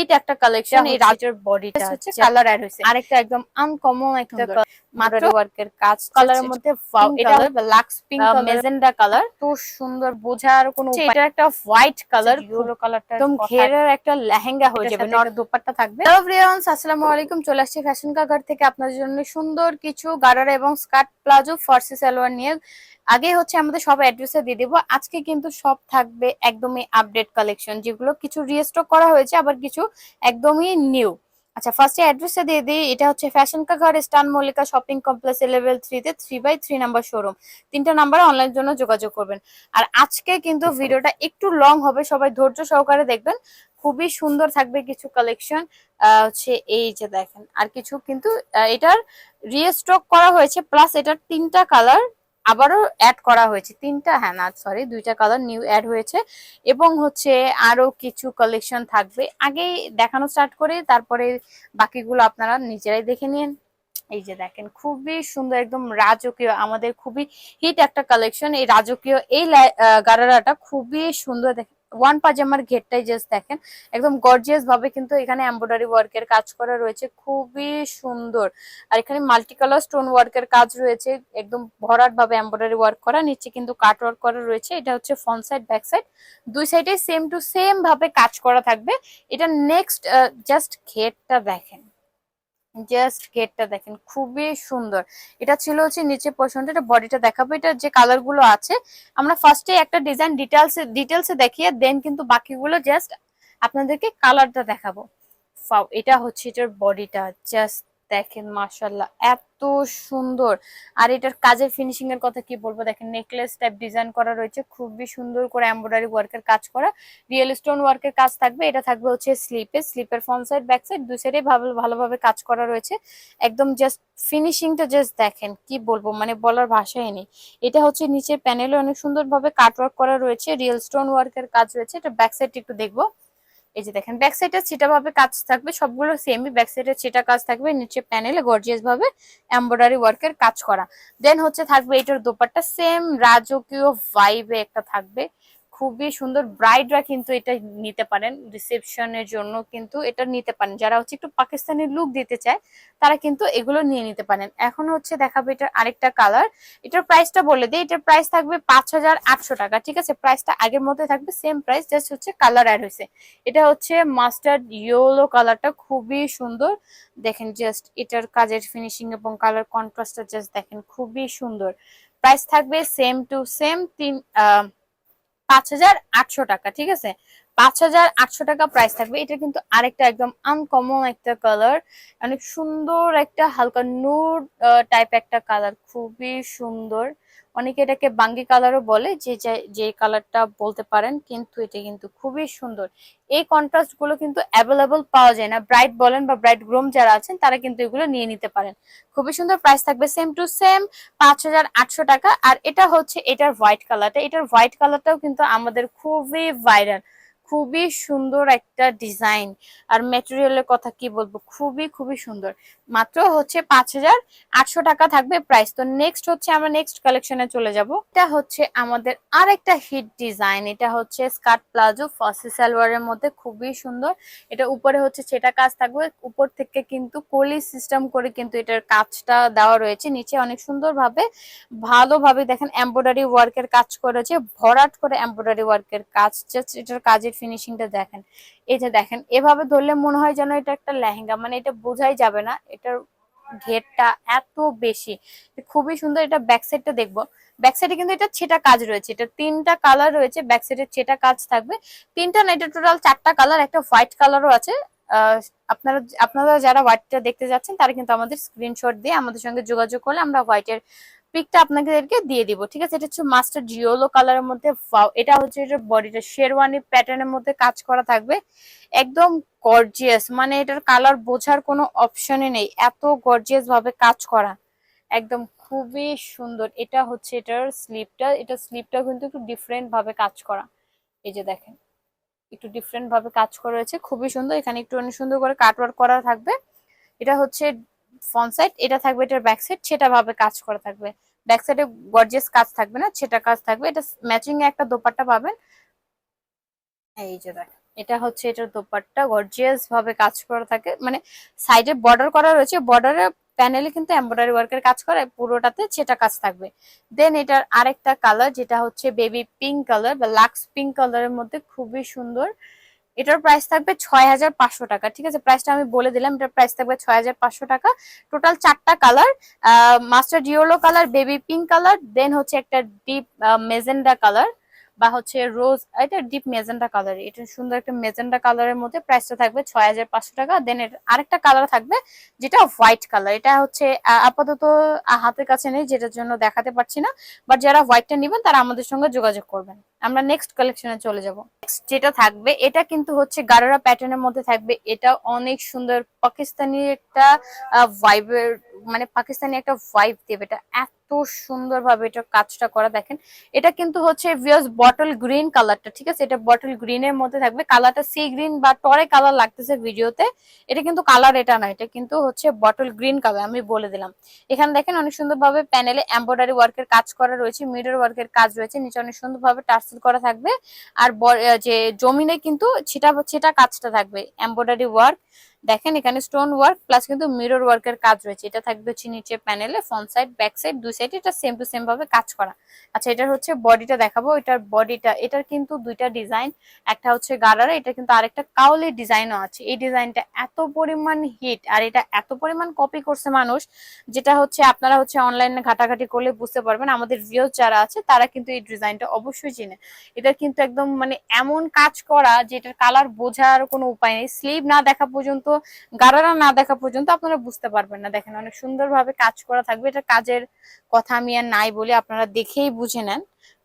এটা একটা কালেকশন এই রাজের বডিটা হচ্ছে কালার অ্যাড হয়েছে। আরেকটা একদম আনকমন একটা। মাত্র ওয়ার্কের কাজ কালারের মধ্যে এটা লাক্স পিঙ্ক মেজেন্ডা কালার তো সুন্দর বোঝার কোনো এটা একটা হোয়াইট কালার ইউরো কালারটা একদম ঘেরের একটা লেহেঙ্গা হয়ে যাবে যাবে দোপাট্টা থাকবে। হ্যালো আসসালামু আলাইকুম। চলে আসছি ফ্যাশন কাগার থেকে। আপনাদের জন্য সুন্দর কিছু গারারা এবং স্কার্ট প্লাজো ফার্সি সালোয়ার নিয়ে আগে হচ্ছে আমাদের সব অ্যাড্রেসে দিয়ে দেবো। আজকে কিন্তু সব থাকবে একদমই আপডেট কালেকশন যেগুলো কিছু রিস্টক করা হয়েছে আবার কিছু একদমই নিউ আচ্ছা ফার্স্টে অ্যাড্রেসটা দিয়ে দিই এটা হচ্ছে ফ্যাশন কাগার স্টান মল্লিকা শপিং কমপ্লেক্স লেভেল থ্রিতে three by three number showroom তিনটা নাম্বারে অনলাইন জন্য যোগাযোগ করবেন। আর আজকে কিন্তু ভিডিওটা একটু লং হবে সবাই ধৈর্য সহকারে দেখবেন। খুবই সুন্দর থাকবে কিছু কালেকশন হচ্ছে এই যে দেখেন আর কিছু কিন্তু এটার রিস্টক করা হয়েছে প্লাস এটার তিনটা কালার আবারও অ্যাড করা হয়েছে। তিনটা হ্যাঁ না সরি দুইটা কালার নিউ অ্যাড হয়েছে। এবং হচ্ছে আরও কিছু কালেকশন থাকবে। আগে দেখানো স্টার্ট করে, তারপরে বাকিগুলো আপনারা নিজেরাই দেখে নিন। এই যে দেখেন, খুবই সুন্দর, একদম রাজকীয়, আমাদের খুবই হিট একটা কালেকশন এই রাজকীয়, এই গারারাটা খুবই সুন্দর দেখেন ওয়ান পাজামার ঘেরটাই জাস্ট দেখেন। একদম গর্জিয়াস ভাবে কিন্তু এখানে এমব্রয়ডারি ওয়ার্কের কাজ করা রয়েছে, খুবই সুন্দর। আর এখানে মাল্টি কালার স্টোন ওয়ার্কের কাজ রয়েছে, একদম ভরাট ভাবে এমব্রয়ডারি ওয়ার্ক করা, নিচে কিন্তু কাট ওয়ার্ক করা রয়েছে, এটা হচ্ছে ফ্রন্ট সাইড ব্যাক সাইড দুই সাইডে সেম টু সেম ভাবে কাজ করা থাকবে। এটা নেক্সট জাস্ট ঘেরটা দেখেন। জাস্ট গেটটা দেখেন, খুবই সুন্দর। এটা ছিল হচ্ছে নিচে পোর্শনটা এটা বডিটা দেখাবো। এটা যে কালারগুলো আছে, আমরা ফার্স্টে একটা ডিজাইন ডিটেলস ডিটেলসে দেখিয়ে দেন কিন্তু বাকিগুলো জাস্ট আপনাদেরকে কালারটা দেখাবো। এটা হচ্ছে এটার বডিটা জাস্ট দেখেন মার্শাল্লাহ এত সুন্দর। আর এটার কাজের ফিনিশিং এর কথা কি বলব? দেখেন নেকলেস টাইপ ডিজাইন করা রয়েছে, খুবই সুন্দর করে এমব্রয়ডারি ওয়ার্কের কাজ করা। রিয়েল স্টোন ওয়ার্কের কাজ থাকবে, এটা থাকবে হচ্ছে স্লিপে স্লিপের ফ্রন্ট সাইড ব্যাক সাইড দুই সাইডে ভালো ভালোভাবে কাজ করা রয়েছে। একদম জাস্ট ফিনিশিংটা জাস্ট দেখেন, কি বলব? মানে বলার ভাষাই নেই। এটা হচ্ছে নিচের প্যানেলে অনেক সুন্দরভাবে কাট ওয়ার্ক করা রয়েছে রিয়েল স্টোন ওয়ার্কের কাজ রয়েছে, এটা ব্যাক সাইড একটু দেখব। এই যে দেখেন ব্যাক সাইডে ছিটা ভাবে কাজ থাকবে, সবগুলো সেমই ব্যাক সাইডে ছিটা কাজ থাকবে, নিচে প্যানেলে গর্জিয়াস ভাবে এমব্রয়ডারি ওয়ার্কের কাজ করা। দেন হচ্ছে থাকবে এটার দোপাট্টা সেম রাজকীয় ভাইবে একটা থাকবে। খুবই সুন্দর ব্রাইডরা কিন্তু এটা নিতে পারেন। রিসেপশনের জন্য কিন্তু এটা নিতে পারেন। যারা হচ্ছে একটু পাকিস্তানি লুক দিতে চায় তারা কিন্তু এগুলো নিয়ে নিতে পারেন। এখন হচ্ছে দেখাবে এটার আরেকটা কালার এটার প্রাইসটা বলে দিই। এটার প্রাইস থাকবে পাঁচ হাজার আটশো টাকা ঠিক আছে? প্রাইসটা আগের মধ্যে থাকবে সেম প্রাইস জাস্ট হচ্ছে কালার অ্যাড হয়েছে। এটা হচ্ছে মাস্টার্ড ইয়েলো কালারটা খুবই সুন্দর। দেখেন জাস্ট এটার কাজের ফিনিশিং এবং কালার কন্ট্রাস্টটা জাস্ট দেখেন খুবই সুন্দর। প্রাইস থাকবে সেম টু সেম তিন আহ, পাঁচ হাজার আটশো টাকা, ঠিক আছে? পাঁচ হাজার আটশো টাকা প্রাইস থাকবে। এটা কিন্তু আরেকটা একদম আনকমন একটা কালার অনেক সুন্দর একটা হালকা নূর টাইপ একটা কালার খুবই সুন্দর। অনেকে এটাকে বাঙ্গি কালারও বলে, যে যে- কালারটা বলতে পারেন, কিন্তু এটা কিন্তু খুবই সুন্দর। এই কন্ট্রাস্টগুলো কিন্তু অ্যাভেলেবল পাওয়া যায় না। ব্রাইট বলেন বা ব্রাইট গ্রোম যারা আছেন, তারা কিন্তু এগুলো নিয়ে নিতে পারেন। খুবই সুন্দর প্রাইস থাকবে সেম টু সেম পাঁচ হাজার আটশো টাকা। আর এটা হচ্ছে, এটার হোয়াইট কালারটা এটার হোয়াইট কালারটাও কিন্তু আমাদের খুবই ভাইরাল খুবই সুন্দর একটা ডিজাইন আর ম্যাটেরিয়ালের কথা কি বলব? খুবই খুবই সুন্দর। মাত্র হচ্ছে পাঁচ হাজার আটশো টাকা থাকবে প্রাইস তো নেক্সট হচ্ছে আমরা নেক্সট কালেকশনে চলে যাব। এটা হচ্ছে আমাদের আরেকটা হিট ডিজাইন এটা হচ্ছে স্কার্ট প্লাজো ফার্সি সালোয়ারের মধ্যে। খুবই সুন্দর। এটা উপরে হচ্ছে সেটা কাজ থাকবে। উপর থেকে কিন্তু কলি সিস্টেম করে কিন্তু এটার কাজটা দেওয়া রয়েছে। নিচে অনেক সুন্দরভাবে ভালোভাবে দেখেন এমব্রয়ডারি ওয়ার্কের কাজ করেছে। ভরাট করে এমব্রয়ডারি ওয়ার্কের কাজ। জাস্ট এটার কাজের ফিনিশিংটা দেখেন। যে দেখেন, এভাবে ধরলে মনে হয় যেন এটা একটা লেহেঙ্গা মানে এটা বোঝাই যাবে না, এটার ঘেরটা এত বেশি। খুবই সুন্দর এটা ব্যাক সাইডটা দেখব। ব্যাক সাইডে কিন্তু এটা ছেটা কাজ রয়েছে, এটা তিনটা কালার রয়েছে ব্যাক সাইডে ছেটা কাজ থাকবে। তিনটা না, এটা টোটাল চারটা কালার একটা হোয়াইট কালারও আছে। আপনারা আপনারা যারা হোয়াইটটা দেখতে যাচ্ছেন, তারা কিন্তু আমাদের স্ক্রিনশট দিয়ে আমাদের সঙ্গে যোগাযোগ করলে আমরা হোয়াইটের পিকটা আপনাদেরকে দিয়ে দিব, ঠিক আছে? এটা হচ্ছে মাস্টার জিওলো কালারের মধ্যে এটা হচ্ছে এটা বডিটা শেরওয়ানি প্যাটার্নের মধ্যে কাজ করা থাকবে। একদম গর্জিয়াস মানে এটার কালার বোঝার কোনো অপশনই নেই, এত গর্জিয়াস ভাবে কাজ করা। একদম খুবই সুন্দর, এটা হচ্ছে এটার স্লিপটা এটা স্লিপটা কিন্তু একটু ডিফারেন্ট ভাবে কাজ করা। এই যে দেখেন, একটু ডিফারেন্ট ভাবে কাজ করা রয়েছে, খুবই সুন্দর, এখানে একটু অনেক সুন্দর করে কাটওয়ার্ক করা থাকবে। এটা হচ্ছে ফ্রন্ট সাইড এটা থাকবে এটার ব্যাক সাইড সেটা ভাবে কাজ করা থাকবে। ব্যাক সাইডে গর্জিয়াস কাজ থাকবে না, সেটা কাজ থাকবে। এটা ম্যাচিং এ একটা দোপাট্টা পাবেন। এই যে দেখেন এটা হচ্ছে এটার দোপাট্টা গর্জিয়াস ভাবে কাজ করা থাকে। মানে সাইডে বর্ডার করা রয়েছে বর্ডারে প্যানেলে কিন্তু এমব্রয়ডারি ওয়ার্কের কাজ করে পুরোটাতে সেটা কাজ থাকবে। দেন এটার আরেকটা কালার যেটা হচ্ছে বেবি পিঙ্ক কালার বা লাক্স পিঙ্ক কালারের মধ্যে খুবই সুন্দর এটার প্রাইস থাকবে ছয় হাজার পাঁচশো টাকা, ঠিক আছে? প্রাইসটা আমি বলে দিলাম, এটার প্রাইস থাকবে ছয় হাজার পাঁচশো টাকা। টোটাল চারটা colour mustard ডিওলো colour baby pink colour then হচ্ছে একটা ডিপ মেজেন্ডা কালার বা হচ্ছে রোজ এটা ডিপ মেজেন্ডা কালার এটা সুন্দর একটা মেজেন্ডা কালারের মধ্যে প্রাইসটা থাকবে ছয় হাজার পাঁচশো টাকা। দেন এর আরেকটা কালার থাকবে যেটা হোয়াইট কালার এটা হচ্ছে আপাতত হাতের কাছে নেই, যেটার জন্য দেখাতে পারছি না। বাট যারা হোয়াইটটা নেবেন, তারা আমাদের সঙ্গে যোগাযোগ করবেন। আমরা নেক্সট কালেকশনে চলে যাব। Next যেটা থাকবে, এটা কিন্তু হচ্ছে গারারা প্যাটার্নের মধ্যে থাকবে। এটা অনেক সুন্দর পাকিস্তানি একটা ভাইবের মানে পাকিস্তানি একটা ভাইব দেবে, এটা এত সুন্দর ভাবে এটা কাজটা করা, দেখেন। এটা কিন্তু হচ্ছে ভিয়াস বটল গ্রিন কালারটা ঠিক আছে? এটা বটল গ্রিনের মধ্যে থাকবে কালারটা সি গ্রিন বা টরে কালার লাগতেছে ভিডিওতে এটা কিন্তু কালার এটা না, এটা কিন্তু হচ্ছে বটল গ্রিন কালার আমি বলে দিলাম। এখানে দেখেন অনেক সুন্দরভাবে প্যানেলে এমব্রয়ডারি ওয়ার্কের কাজ করা রয়েছে মিডর ওয়ার্কের কাজ রয়েছে, নিচে অনেক সুন্দরভাবে টার্সেল করা থাকবে। আর যে জমিনে কিন্তু ছিটা ছিটা কাজটা থাকবে এমব্রয়ডারি ওয়ার্ক দেখেন এখানে স্টোন ওয়ার্ক প্লাস কিন্তু মিরর ওয়ার্কের কাজ রয়েছে। এটা থাকবে হচ্ছে নিচে প্যানেলে ফ্রন্ট সাইড ব্যাক সাইড দুই সাইড এটা সেম টু সেম ভাবে কাজ করা। আচ্ছা এটার হচ্ছে বডিটা দেখাবো। এটার বডিটা এটার কিন্তু দুইটা ডিজাইন একটা হচ্ছে গারারা এটা কিন্তু আরেকটা কাউলের ডিজাইনও আছে। এই ডিজাইনটা এত পরিমাণ হিট আর এটা এত পরিমাণ কপি করছে মানুষ, যেটা হচ্ছে আপনারা হচ্ছে অনলাইনে ঘাটাঘাটি করলে বুঝতে পারবেন। আমাদের ভিউজ যারা আছে, তারা কিন্তু এই ডিজাইনটা অবশ্যই চিনে। এটা কিন্তু একদম মানে এমন কাজ করা যে এটার কালার বোঝার কোনো উপায় নেই। স্লিভ না দেখা পর্যন্ত গারারা না দেখা পর্যন্ত আপনারা বুঝতে পারবেন না। দেখেন অনেক সুন্দরভাবে কাজ করা থাকবে। এটা কাজের কথা আমি আর নাই বলে আপনারা দেখেই বুঝে নেন।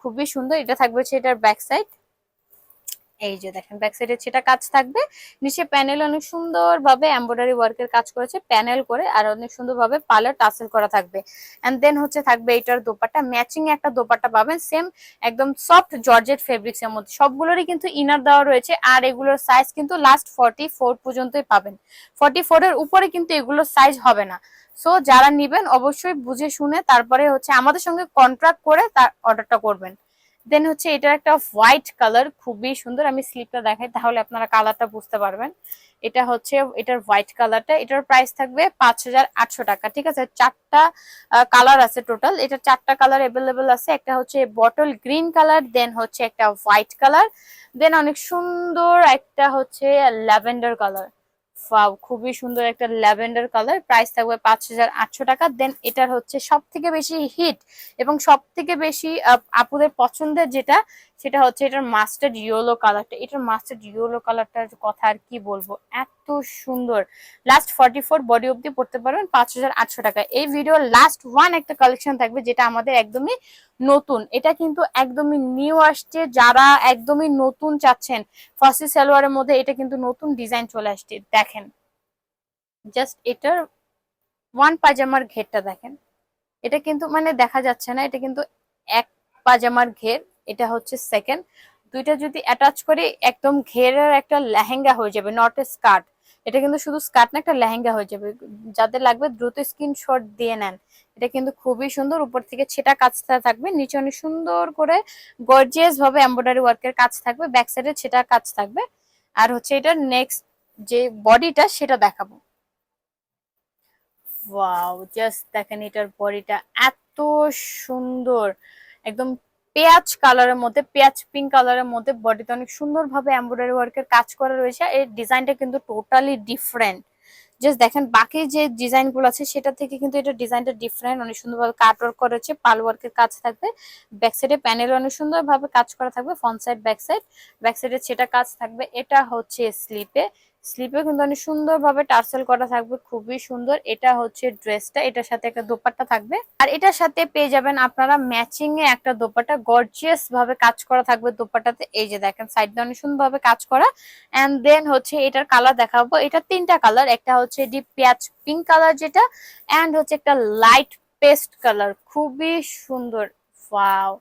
খুবই সুন্দর। এটা থাকবে হচ্ছে এটার ব্যাক সাইড এই যে দেখেন ব্যাক সাইডে সেটা কাজ থাকবে, নিচে প্যানেল অনেক সুন্দর ভাবে এমব্রয়ডারি ওয়ার্কের কাজ করেছে প্যানেল করে, আর অনেক সুন্দর ভাবে পার্লার টাসেল করা থাকবে। এন্ড দেন হচ্ছে থাকবে এটার দোপাট্টা ম্যাচিং একটা দোপাট্টা পাবেন সেম একদম সফট জর্জেট ফেব্রিক্স এর মধ্যে। সবগুলোরই কিন্তু ইনার দেওয়া রয়েছে, আর এগুলোর সাইজ কিন্তু লাস্ট ফর্টি ফোর পর্যন্তই পাবেন। ফর্টি ফোর এর উপরে কিন্তু এগুলোর সাইজ হবে না। সো যারা নিবেন অবশ্যই বুঝে শুনে তারপরে হচ্ছে আমাদের সঙ্গে কন্ট্রাক্ট করে তার অর্ডারটা করবেন। দেন হচ্ছে এটার একটা হোয়াইট কালার খুবই সুন্দর। আমি স্লিপটা দেখাই, তাহলে আপনারা কালারটা বুঝতে পারবেন। এটা হচ্ছে, এটার হোয়াইট কালারটা এটার প্রাইস থাকবে পাঁচ হাজার আটশো টাকা, ঠিক আছে? চারটা কালার আছে টোটাল এটা চারটা কালার অ্যাভেলেবেল আছে। একটা হচ্ছে বটল গ্রিন কালার দেন হচ্ছে একটা হোয়াইট কালার দেন অনেক সুন্দর একটা হচ্ছে ল্যাভেন্ডার কালার খুবই সুন্দর একটা ল্যাভেন্ডার কালার। প্রাইস থাকবে পাঁচ হাজার আটশো টাকা। দেন এটার হচ্ছে সব থেকে বেশি হিট এবং সব থেকে বেশি আপুদের পছন্দের যেটা সেটা হচ্ছে এটার মাস্টার্ড ইয়েলো কালারটা এটার মাস্টার্ড ইয়েলো কালারটার কথা আর কি বলব? এত সুন্দর। লাস্ট ফর্টি ফোর বডি অব্দি পড়তে পারবেন পাঁচ হাজার আটশো টাকা। এই ভিডিও লাস্ট ওয়ান একটা কালেকশন থাকবে যেটা আমাদের একদমই নতুন। এটা কিন্তু একদমই নিউ আসছে। যারা একদমই নতুন চাচ্ছেন ফার্সি সালোয়ারের মধ্যে এটা কিন্তু নতুন ডিজাইন চলে আসছে। দেখেন জাস্ট এটার ওয়ান পাজামার ঘেরটা দেখেন। এটা কিন্তু মানে দেখা যাচ্ছে না, এটা কিন্তু এক পাজামার ঘের। এটা হচ্ছে সেকেন্ড দুইটা যদি অ্যাটাচ করি, একদম ঘেরের একটা লেহেঙ্গা হয়ে যাবে নট এ স্কার্ট এটা কিন্তু শুধু স্কার্ট না, একটা লেহেঙ্গা হয়ে যাবে। যাদের লাগবে দ্রুত স্ক্রিনশট দিয়ে নেন। এটা কিন্তু খুবই সুন্দর, উপর থেকে ছেটা কাজটা থাকবে, নিচে অনেক সুন্দর করে গর্জিয়াস ভাবে এমব্রয়ডারি ওয়ার্কের কাজ থাকবে ব্যাক সাইডে ছেটা কাজ থাকবে। আর হচ্ছে এটা নেক্সট যে বডিটা সেটা দেখাবো। ওয়াও জাস্ট দেখেন এটার বডিটা এত সুন্দর, একদম পেঁয়াজ কালারের মধ্যে, পেঁয়াজ পিঙ্ক কালারের মধ্যে বডিতে অনেক সুন্দর ভাবে এমব্রয়ডারি ওয়ার্কের কাজ করা রয়েছে। এর ডিজাইনটা কিন্তু টোটালি ডিফারেন্ট জাস্ট দেখেন, বাকি যে ডিজাইনগুলো আছে, সেটা থেকে কিন্তু এটা ডিজাইনটা ডিফারেন্ট অনেক সুন্দরভাবে কাট ওয়ার্ক করেছে, পাল ওয়ার্কের কাজ থাকবে। ব্যাক সাইডে প্যানেল অনেক সুন্দরভাবে কাজ করা থাকবে front side back side back সাইডে সেটা কাজ থাকবে। এটা হচ্ছে স্লিপে স্লিপে কিন্তু অনেক সুন্দরভাবে টার্সেল করা থাকবে, খুবই সুন্দর। এটা হচ্ছে ড্রেসটা, এটার সাথে একটা দোপাট্টা থাকবে। আর এটার সাথে পেয়ে যাবেন আপনারা ম্যাচিং এ একটা দোপাট্টা গর্জিয়াস ভাবে কাজ করা থাকবে দোপাট্টাতে। এই যে দেখেন সাইড দিয়ে অনেক সুন্দর ভাবে কাজ করা। এন্ড দেন হচ্ছে এটার কালার দেখাবো। এটা তিনটা কালার একটা হচ্ছে ডিপ পেঁয়াজ পিঙ্ক কালার যেটা এন্ড হচ্ছে একটা লাইট পেস্ট কালার খুবই সুন্দর। ওয়াও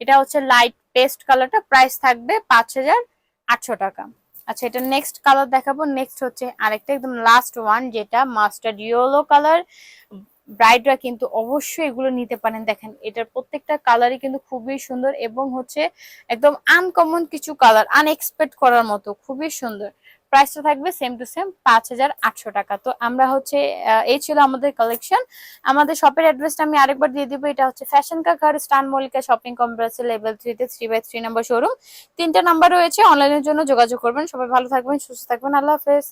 এটা হচ্ছে লাইট পেস্ট কালারটা প্রাইস থাকবে পাঁচ হাজার আটশো টাকা। আচ্ছা এটা নেক্সট কালার দেখাবো। নেক্সট হচ্ছে আরেকটা, একদম লাস্ট ওয়ান যেটা মাস্টার্ড ইয়েলো কালার ব্রাইডরা কিন্তু অবশ্যই এগুলো নিতে পারেন। দেখেন, এটার প্রত্যেকটা কালারই কিন্তু খুবই সুন্দর এবং হচ্ছে একদম আনকমন কিছু কালার আনএক্সপেক্ট করার মতো, খুবই সুন্দর। প্রাইসটা থাকবে সেম টু সেম পাঁচ হাজার আটশো টাকা। তো আমরা হচ্ছে এই ছিল আমাদের কালেকশন আমাদের শপের অ্যাড্রেসটা আমি আরেকবার দিয়ে দিব। এটা হচ্ছে ফ্যাশন কাকার স্টান মল্লিকা শপিং কমপ্লেক্সের লেভেল থ্রিতে three by three number showroom তিনটা নাম্বার রয়েছে অনলাইনের জন্য যোগাযোগ করবেন। সবাই ভালো থাকবেন, সুস্থ থাকবেন। আল্লাহ হাফেজ।